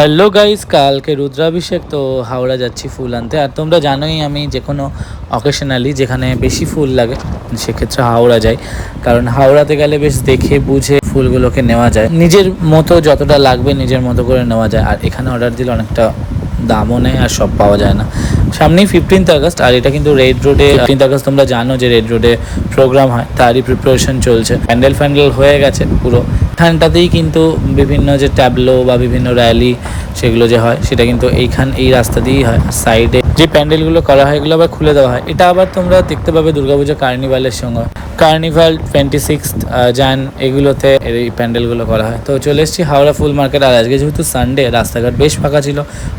Hello guys কালকে রুদ্রাভিষেক, তো হাওড়া যাচ্ছি ফুল আনতে। আর তোমরা জানোই আমি যে কোনো অকেশনালি যেখানে বেশি ফুল লাগে, সেক্ষেত্রে হাওড়া যাই। কারণ হাওড়াতে গেলে বেশ দেখে বুঝে ফুলগুলোকে নেওয়া যায়। নিজের মতো যতটা লাগবে নিজের মতো করে নেওয়া যায়। আর এখানে অর্ডার দিলে অনেকটা দামও নেই আর সব পাওয়া যায় না। সামনেই ফিফটিন্থ আগস্ট, আর এটা কিন্তু রেড রোডে ফিফটিন্থ আগস্ট তোমরা জানো যে রেড রোডে প্রোগ্রাম হয়, তারই প্রিপারেশন চলছে। প্যান্ডেল ফ্যান্ডেল হয়ে গেছে পুরো। এখানটাতেই কিন্তু বিভিন্ন যে ট্যাবলো বা বিভিন্ন র্যালি সেগুলো যে হয়, সেটা কিন্তু এইখান, এই রাস্তা দিয়েই হয়। সাইডে যে প্যান্ডেলগুলো করা হয় এগুলো আবার খুলে দেওয়া হয়। এটা আবার তোমরা দেখতে পাবে দুর্গাপূজা কার্নিভালের সঙ্গে। কার্নিভাল টোয়েন্টি সিক্স জান এগুলোতে এই প্যান্ডেলগুলো করা হয়। তো চলে এসেছি হাওড়া ফুল মার্কেট। আর আজকে যেহেতু সানডে রাস্তাঘাট বেশ ফাঁকা ছিল।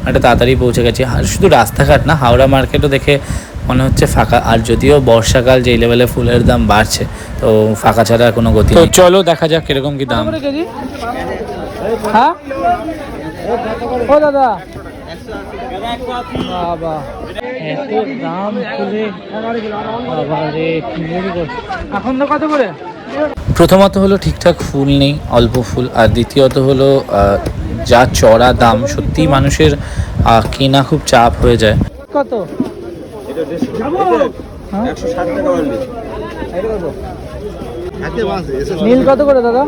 একটা তাড়াতাড়ি পৌঁছে গেছি। আর শুধু রাস্তাঘাট না হাওড়া মার্কেটও দেখে মনে হচ্ছে ফাঁকা। আর যদিও বর্ষাকাল যেই লেভেলে ফুলের দাম বাড়ছে তো ফাঁকা ছাড়া কোনো গতি তো চলো দেখা যাক কীরকম কি দাম। হ্যাঁ? ও দাদা। বাবা। এত দাম ফুলে বাবা রে এখন তো কত করে? প্রথমত হলো ঠিকঠাক ফুল নেই অল্প ফুল। আর দ্বিতীয়ত হলো যা চড়া দাম সত্যিই মানুষের কেনা খুব চাপ হয়ে যায়। কত? হ্যাঁ? নীল কত করে দাদা?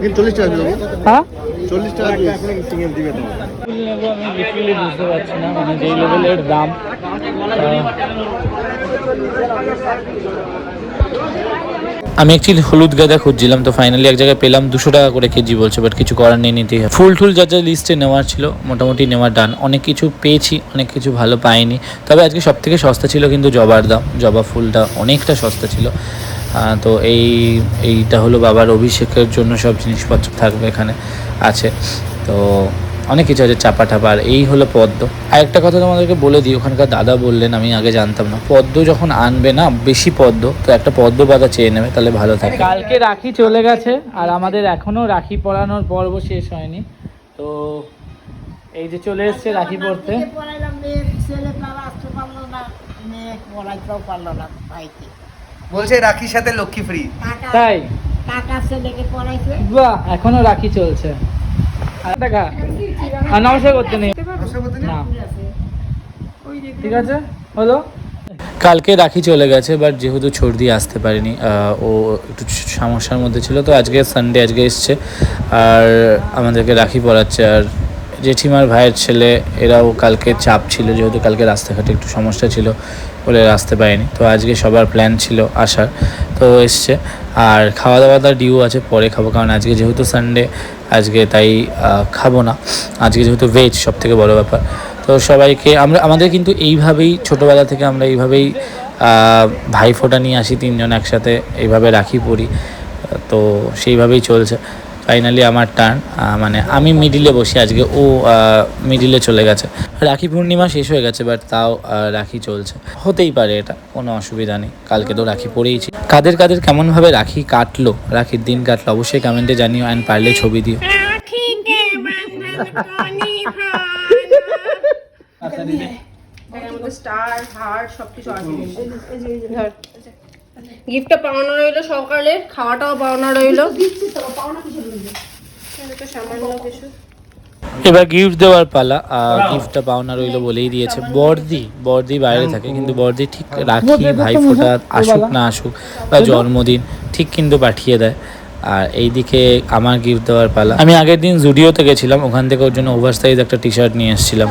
কিন্তু চল্লিশ টাকা হ্যাঁ? চল্লিশ টাকা সিঙ্গেল দিবে তো আমি লিটারালি বুঝতে পারছি না মানে যেই লেভেলের দাম আমি অ্যাকচুয়ালি হলুদ গাঁদা খুঁজছিলাম তো ফাইনালি এক জায়গায় পেলাম দুশো টাকা করে কেজি বলছে বাট কিছু করার নেই নিতেই হয় ফুল টুল যা যা লিস্টে নেওয়ার ছিল মোটামুটি নেওয়ার ডান অনেক কিছু পেয়েছি অনেক কিছু ভালো পাইনি। তবে আজকে সব থেকে সস্তা ছিল কিন্তু জবার দাম জবা ফুলটা অনেকটা সস্তা ছিল। তো এই এইটা হলো বাবার অভিষেকের জন্য সব জিনিসপত্র থাকবে এখানে। আছে। তো অনেক কিছু আছে চাপা টাপা আর এই হলো পদ্ম। আর একটা কথা তোমাদেরকে বলে দিই ওখানকার দাদা বললেন আমি আগে জানতাম না। পদ্ম যখন আনবে না বেশি পদ্ম তো একটা পদ্ম পাতা চেয়ে নেবে তাহলে ভালো থাকে। কালকে রাখি চলে গেছে আর আমাদের এখনও রাখি পরানোর পর্ব শেষ হয়নি। তো এই যে চলে এসছে রাখি পড়তে। মেয়ে পড়াইলাম মেয়ে ছেলে তারা আসতে পারল না মেয়ে পড়াইতেও পারল না ভাইকে। বলছে রাখির সাথে লক্ষ্মী ফ্রি তাই? টাকা ছেলেকে পড়াইছে। বাহ এখনও রাখি চলছে। কালকে রাখি চলে গেছে বাট যেহেতু ছর্দি আসতে পারেনি ও একটু সমস্যার মধ্যে ছিল, তো আজকে সানডে আজকে এসছে, আর আমাদেরকে রাখি পরাচ্ছে, আর জেঠিমার ভাইয়ের ছেলে, এরাও কালকে চাপ ছিল, যেহেতু কালকে রাস্তাঘাটে একটু সমস্যা ছিল, বলে আসতে পারেনি, তো আজকে সবার প্ল্যান ছিল আসার, তো এসছে, আর খাওয়া দাওয়া তার ডিউ আছে, পরে খাব, কারণ আজকে যেহেতু সানডে আজকে তাই খাব না। আজকে যেহেতু ভেজ সব থেকে বড়ো ব্যাপার। তো সবাইকে আমরা, আমাদের কিন্তু এইভাবেই ছোটোবেলা থেকে আমরা এইভাবেই ভাই ভাইফোঁটা নিয়ে আসি, তিনজন একসাথে এইভাবে রাখি পড়ি তো সেইভাবেই চলছে। ফাইনালি আমার টার্ন মানে আমি মিডিলে বসি আজকে ও মিডিলে চলে গেছে রাখি পূর্ণিমা শেষ হয়ে গেছে বাট তাও রাখি চলছে হতেই পারে এটা কোনো অসুবিধা নেই কালকে তো রাখি পড়েইছি কাদের কাদের কেমনভাবে রাখি কাটলো রাখির দিন কাটলো অবশ্যই কমেন্টে জানিও অ্যান্ড পারলে ছবি দিও স্টার হার্ট সবকিছু আছে গিফটটা পাওনা রইল সকালে, খাওয়াটাও পাওনা রইল। এবার গিফট দেওয়ার পালা গিফটটা পাওনা রইল বলেই দিয়েছে। বর্দি বর্দি বাইরে থাকে, কিন্তু বর্দি ঠিক রাখি ভাইফোঁটা আসুক না আসুক, বা জন্মদিন, ঠিক কিন্তু পাঠিয়ে দেয়। আর এইদিকে আমার গিফট দেওয়ার পালা। আমি আগের দিন জুডিওতে গেছিলাম, ওখান থেকে ওর জন্য ওভার সাইজ একটা টি শার্ট নিয়ে এসেছিলাম।